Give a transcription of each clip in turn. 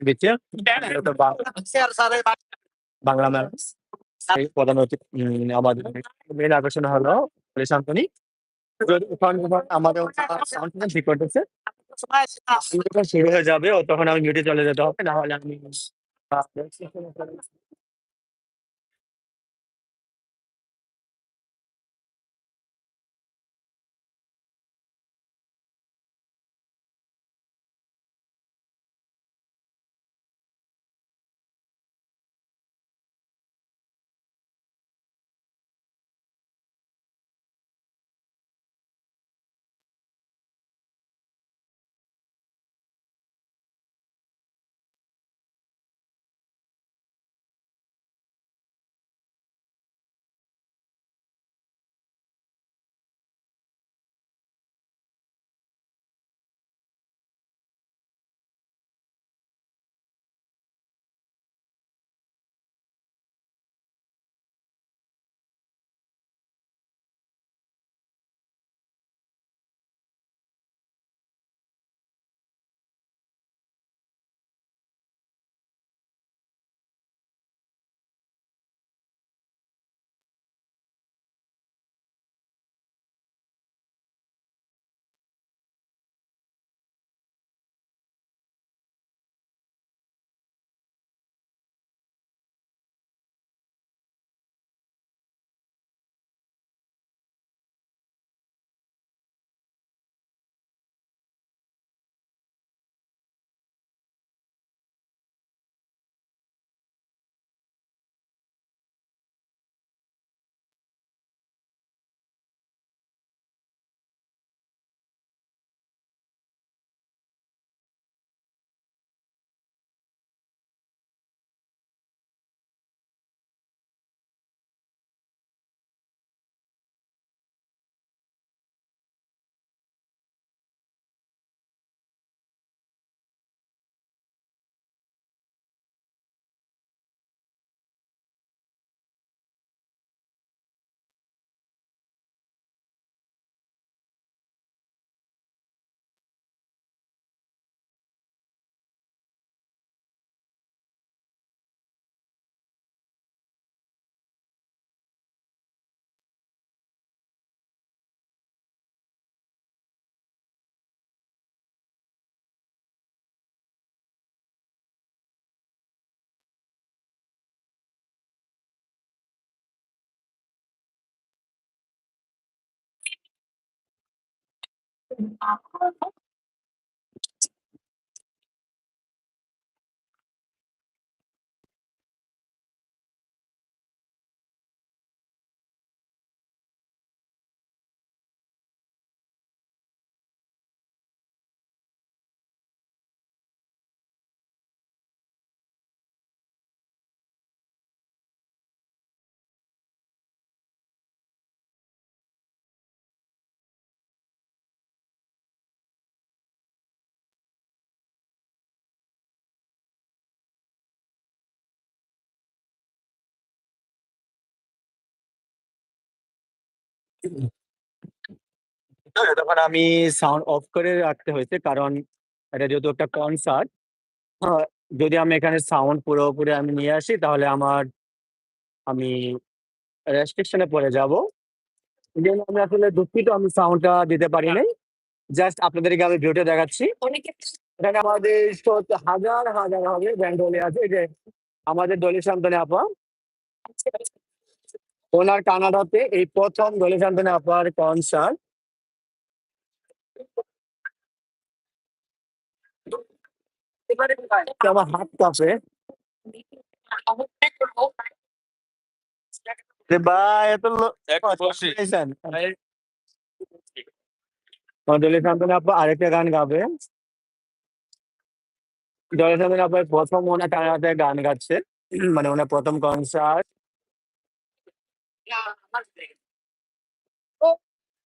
বিচে এটা বাংলা এই প্রধান অতিথি উম, আমাদের মেন আকর্ষণ হলো শান্তনী। আমাদের ঠিক করতেছে যখন শুরু হয়ে যাবে ও তখন আমি মিউটে চলে যেতে হবে না হলে আমি 아파서 তখন আমি সাউন্ড অফ করে রাখতে হয়েছে, কারণ এটা যেহেতু একটা কনসার্ট যদি আমি এখানে সাউন্ড পুরোপুরি আমি নিয়ে আসি, তাহলে আমার, আমি রেস্ট্রিকশনে পড়ে যাব। এই জন্য আমি আসলে দুঃখিত, আমি সাউন্ডটা দিতে পারি নাই। জাস্ট আপনাদেরকে আমি ভিডিওটা দেখাচ্ছি। এখানে আমাদের হাজার হাজার হবে ব্যান্ড হলে আছে। যে, আমাদের দলি শান্তনে আপা। ওনার কানাডাতে এই প্রথম দলি শান্তনে আপার কনসার্ট। আমার হাত কাঁপে। ভাই এত লোক দলি শান্তনে আপা আরেকটা গান গাবে। দলি শান্তনে আপা প্রথম ওনার কানাডাতে গান গাচ্ছে। মানে ওনার প্রথম কনসার্ট।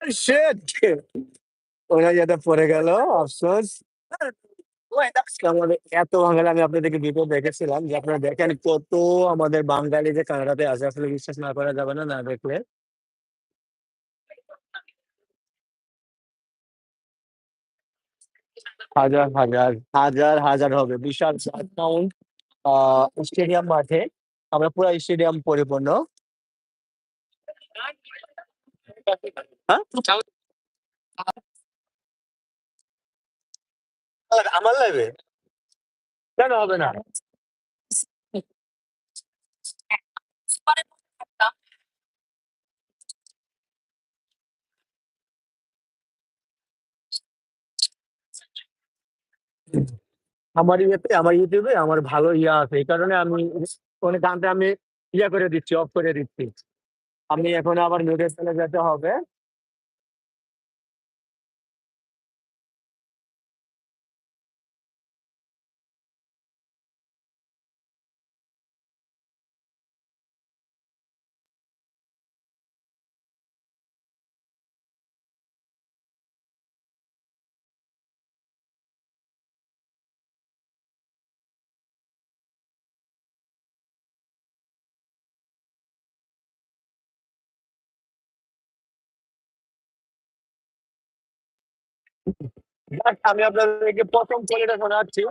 Shit! ওরা যেটা পড়ে গেল এত বাঙালি দেখেছিলাম যে আপনারা দেখেন কত আমাদের বাঙালি যে কানাডাতে আছে আসলে বিশ্বাস না করা যাবে না দেখলে হাজার, হাজার, হাজার, হাজার হবে। বিশাল আ স্টেডিয়াম মাঠে। আমরা পুরা স্টেডিয়াম পরিপূর্ণ। হ্যাঁ? আমার লাইভে? কেন হবে না? আমার ইয়েতে আমার ইউটিউবে আমার ভালো ইয়া আছে। এই কারণে আমি মানে গানটা আমি ইয়া করে দিচ্ছি, অফ করে দিচ্ছি। আমি এখন আবার মিউটে চলে যেতে হবে। যাক আমি আপনাদেরকে প্রথম কলিটা শোনাচ্ছি।